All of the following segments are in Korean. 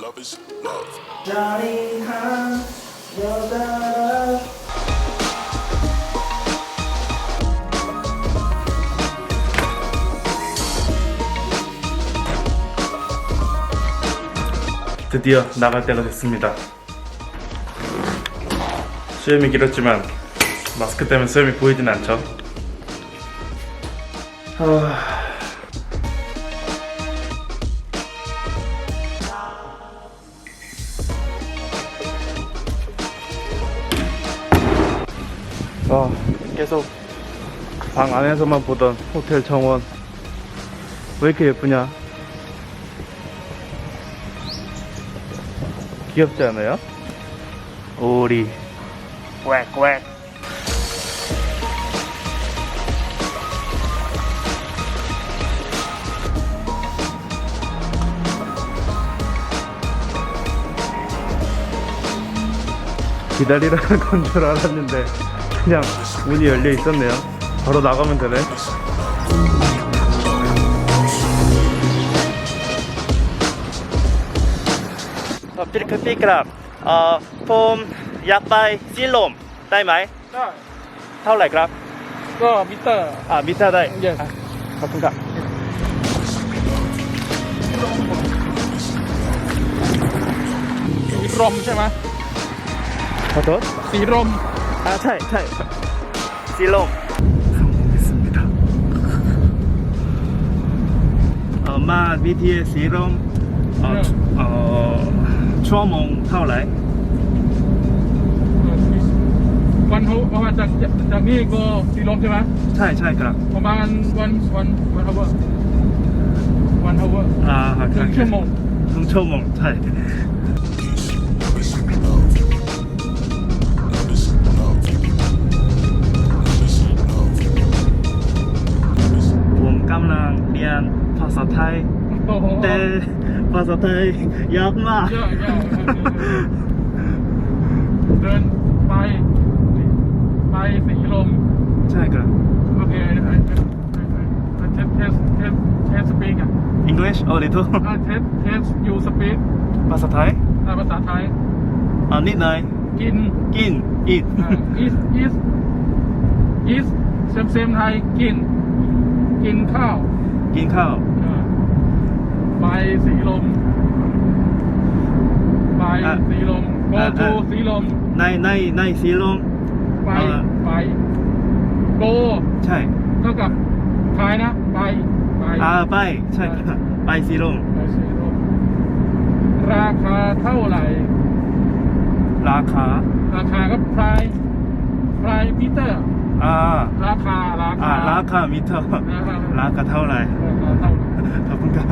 love is love. 짜릿한 여자 드디어 나갈 때가 됐습니다. 수염이 길었지만 마스크 때문에 수염이 보이진 않죠. 아... 아, 방 안에서만 보던 호텔 정원 왜 이렇게 예쁘냐? 귀엽지 않아요? 오리 꽥꽥 기다리라는 건 줄 알았는데 그냥 문이 열려 있었네요 바로 나가면 되네 어, พี่ครับพี่ครับเอ่อผมอยากไปสีลมได้ไหม ได้ เท่าไหร่ครับ ก็มิเตอร์ อ่ามิเตอร์ได้ Yes อ่ะขอบคุณครับ สีรมใช่ไหม ขอโทษ สีรม อ่าใช่ใช่สี เอ่อมา BTS สีลมเอ่อเอ่อชั่วโมงเท่าไหร่ วันเขาประมาณจากจากนี่ก็สีรมใช่ไหมใช่ใช่ครับประมาณวันวันวันฮาวเวอร์วันฮาวเวอร์อ่าครึ่งชั่วโมงครึ่งชั่วโมงใช่าษาไทยโอ้โหแต่ภาษาไทยยากมาก เยอะเยอะเดินไป ไปสีลม ใช่ครับ โอเคไอ้เทสเทสเทสเทสสปีกอะ English a little เทสเทสยูสปีกภาษาไทยภาษาไทยอ่านิดหน่อยกิน กิน eat อีสอีสอีสเซมเซมไทยกิน กินข้าว กินข้าว อ่าไปสีลมไปอะสีลม go อะ to อะสีลมในในในสีลมไปอะไป go ใช่เท่ากับไทยนะไปไปอ่าไปใช่ครับไปสีลมไปสีลมราคาเท่าไหร่ ราคา ราคาก็ไพรไพรมิเตอร์ อ่าราคาราอ่าคาราคามิเตอร์ราคาราคาเท่าไหร่ราคาเท่าไหร่ขอบคุณครับ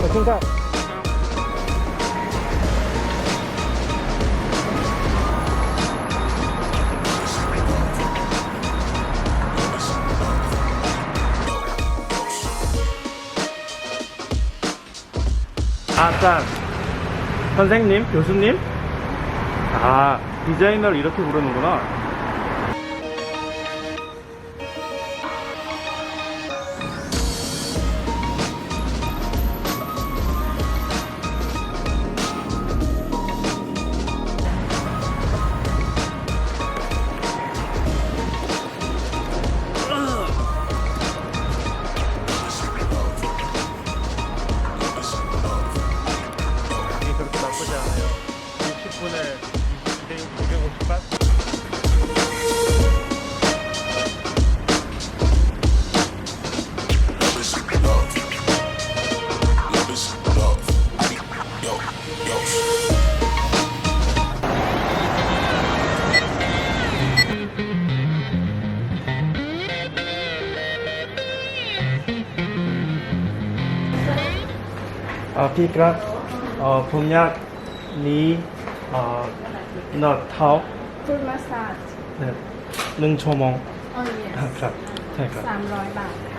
ขอบคุณครับ 아짠 선생님 교수님? 아 디자이너를 이렇게 부르는구나 เอ่อพี่ครับอ่อผมอยากนี้เอ่อนอดเท้า ฟูดมาสซาหนึ่งชั่วโมง oh ครับ ใช่ครับ สามร้อยบาท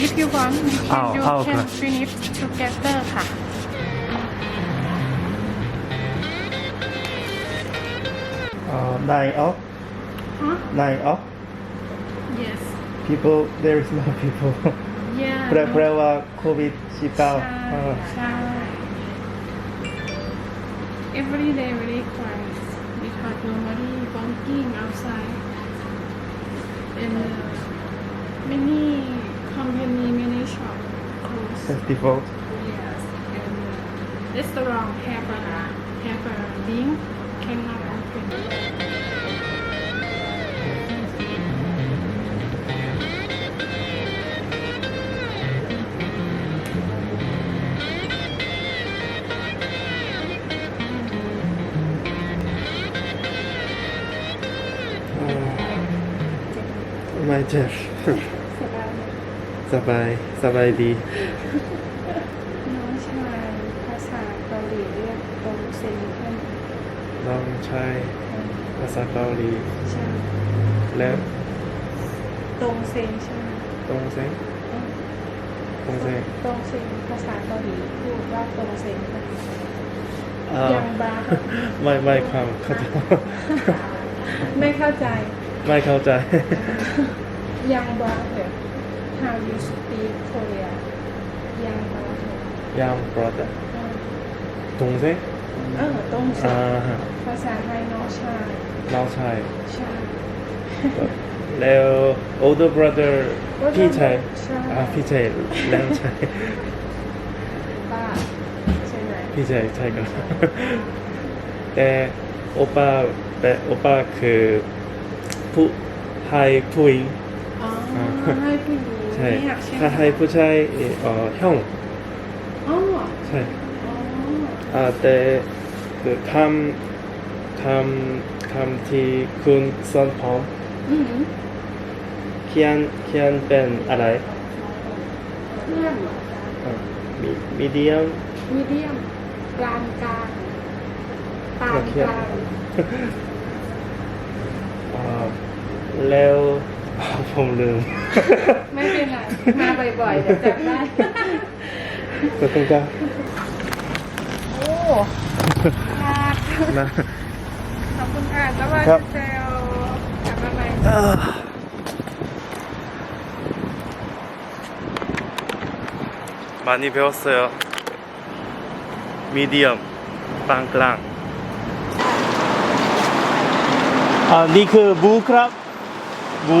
If you want, you can, Oh, you oh, can okay. finish together ค่ะ uh, nine off, Huh? nine off. Yes. People, there is no people. Yeah. แปลแปลว่าโควิด19ใช่เออ ใช่ uh. Every day very quiet because nobody walking outside and uh, many company many shop. Close festival Yes, and restaurant have a have a link cannot open. Oh. my dear สบาย สบายดี น้องชายภาษาเกาหลีเรียกตรงเซนเทนน้องชายภาษาเกาหลี ใช่แล้วตรงเซนใช่ไหมตรงเซงตรงเซงตรงเซนภาษาเกาหลีพูดว่าตรงเซนค่ะอ่ายังบ้าไม่ไม่ความเข้าใจไม่เข้าใจ ไม่เข้าใจ ยังบ้าเหรอ How you speak Korea ยังบ้าเหรอยาม brother ตรงเซงเออตรงเซอ่านฮะภาษาไทยน้องชายน้องชายใช่ แล้ว older brother พี่ชายใช่ อ่าพี่ชายแล้วชายป้าใช่ไหมพี่ชายใช่กันแต่โอป้าแต่โอป้าคือผู้ให้ผู้หญิง อ๋อให้ผู้หญิง ใช่ไม่อยากใช่ไหมถ้าให้ผู้ชายเอ่อ형哦อ๋อใช่อ๋ออ่าแต่คือคำคำคำที่คุณสอนผมอืมเขียนเขียนเป็นอะไรเยี่ยมมีมีเดียม มีเดียมกลางกลางปานกลาง อ่าแล้ว ผมลืม ไม่เป็นไรมาบ่อยๆเดี๋จำได้ ขอบคุณครัโอ้หนักขอบคุณค่ะสวัสดีเซลกลับมาใหม่มานี่เบลเซลมีเดียมปางกลางอ่านี่คือบูครับบู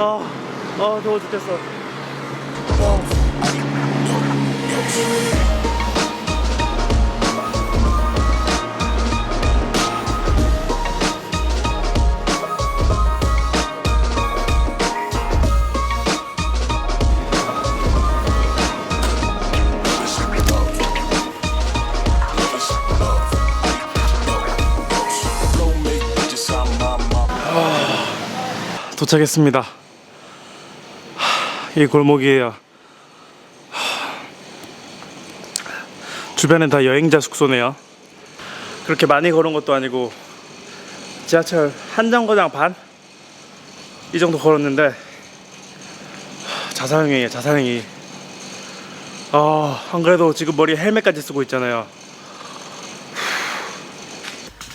아, 아 더워 죽겠어. Mama. 도착했습니다. 하, 이 골목이에요. 하, 주변엔 다 여행자 숙소네요. 그렇게 많이 걸은 것도 아니고 지하철 한 정거장 반? 이 정도 걸었는데 하, 자사형이에요 자사형이 아, 안 그래도 지금 머리에 헬멧까지 쓰고 있잖아요.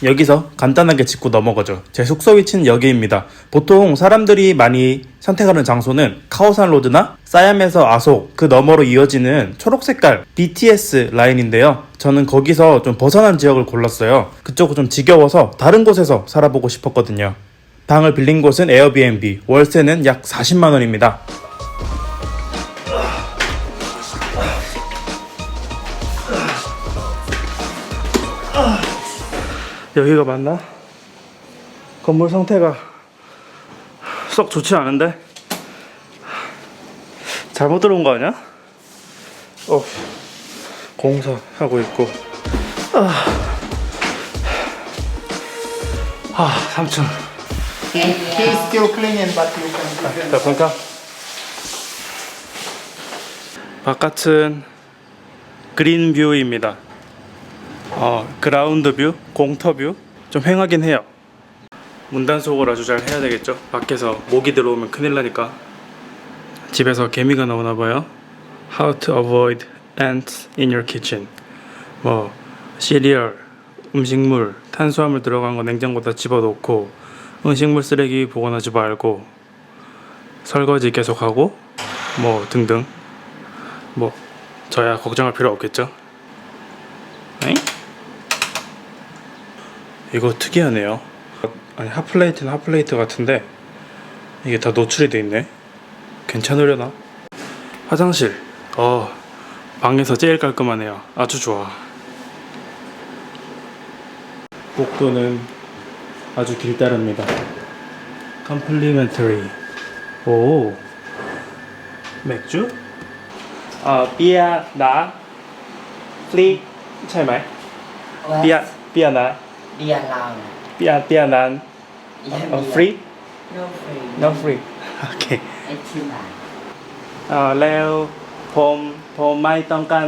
여기서 간단하게 짚고 넘어가죠. 제 숙소 위치는 여기입니다. 보통 사람들이 많이 선택하는 장소는 카오산 로드나 사얌에서 아속 그 너머로 이어지는 초록 색깔 BTS 라인인데요. 저는 거기서 좀 벗어난 지역을 골랐어요. 그쪽은 좀 지겨워서 다른 곳에서 살아보고 싶었거든요. 방을 빌린 곳은 에어비앤비. 월세는 약 40만 원입니다. 여기가 맞나? 건물 상태가 썩 좋지 않은데? 잘못 들어온 거 아니야? 어, 공사하고 있고. 아. 아, 3층. He's still cleaning, but you can clean. 자, 그러니까 바깥은 그린 뷰입니다. 어, 그라운드 뷰, 공터 뷰, 좀 휑하긴 해요. 문단속을 아주 잘 해야 되겠죠. 밖에서 모기 들어오면 큰일 나니까. 집에서 개미가 나오나 봐요. How to avoid ants in your kitchen. 뭐 시리얼, 음식물, 탄수화물 들어간 거 냉장고에다 집어넣고 음식물 쓰레기 보관하지 말고 설거지 계속하고 뭐 등등 뭐 저야 걱정할 필요 없겠죠? 이거 특이하네요. 아니 핫플레이트는 핫플레이트 같은데 이게 다 노출이 돼 있네. 괜찮으려나? 화장실. 어 방에서 제일 깔끔하네요. 아주 좋아. 복도는 아주 길다릅니다. 컴플리멘터리 오. 맥주? 아, 어 비야 나. 플리 차이마이 비야 비야 나. เบียร์นะเบียร์ลังเบียร์เบียร์นั้นเบียร์เอ่อฟรีโนฟรี no free โอเคไอที่ไหนเอ่อแล้วผมผมไม่ต้องการ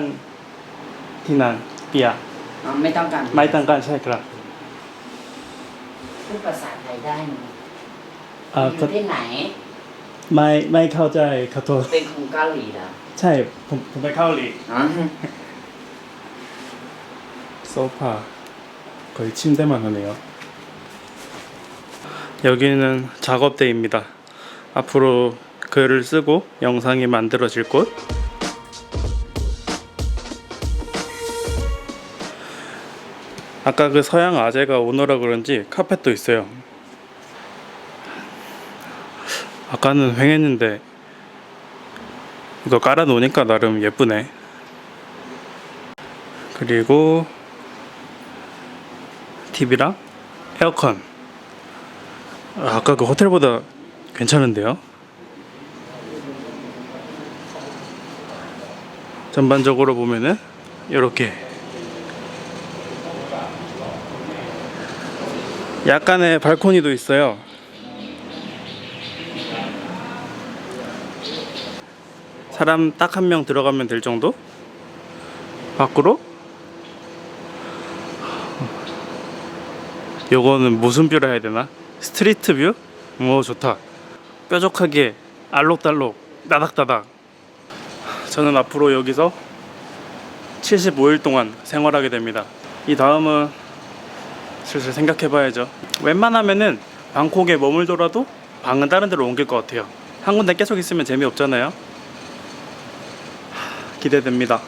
ที่นั่นเบียร์อ๋อไม่ต้องการไม่ต้องการใช่ครับพูดภาษาไทยได้ไหมเอ่ออยู่ที่ไหน ไม่ไม่เข้าใจขอโทษเป็นคนเกาหลีเหรอใช่ผมผมไปเข้าหลีอ๋อ소파 거의 침대만 하네요. 여기는 작업대입니다. 앞으로 글을 쓰고 영상이 만들어질 곳. 아까 그 서양 아재가 오너라 그런지 카펫도 있어요. 아까는 휑했는데 이거 깔아놓으니까 나름 예쁘네. 그리고 TV랑 에어컨. 아, 아까 그 호텔보다 괜찮은데요? 전반적으로 보면은 이렇게 약간의 발코니도 있어요. 사람 딱 한 명 들어가면 될 정도? 밖으로 요거는 무슨 뷰라 해야 되나? 스트리트 뷰? 오 좋다. 뾰족하게 알록달록 나닥다닥. 저는 앞으로 여기서 75일 동안 생활하게 됩니다. 이 다음은 슬슬 생각해 봐야죠. 웬만하면은 방콕에 머물더라도 방은 다른 데로 옮길 것 같아요. 한 군데 계속 있으면 재미없잖아요. 하, 기대됩니다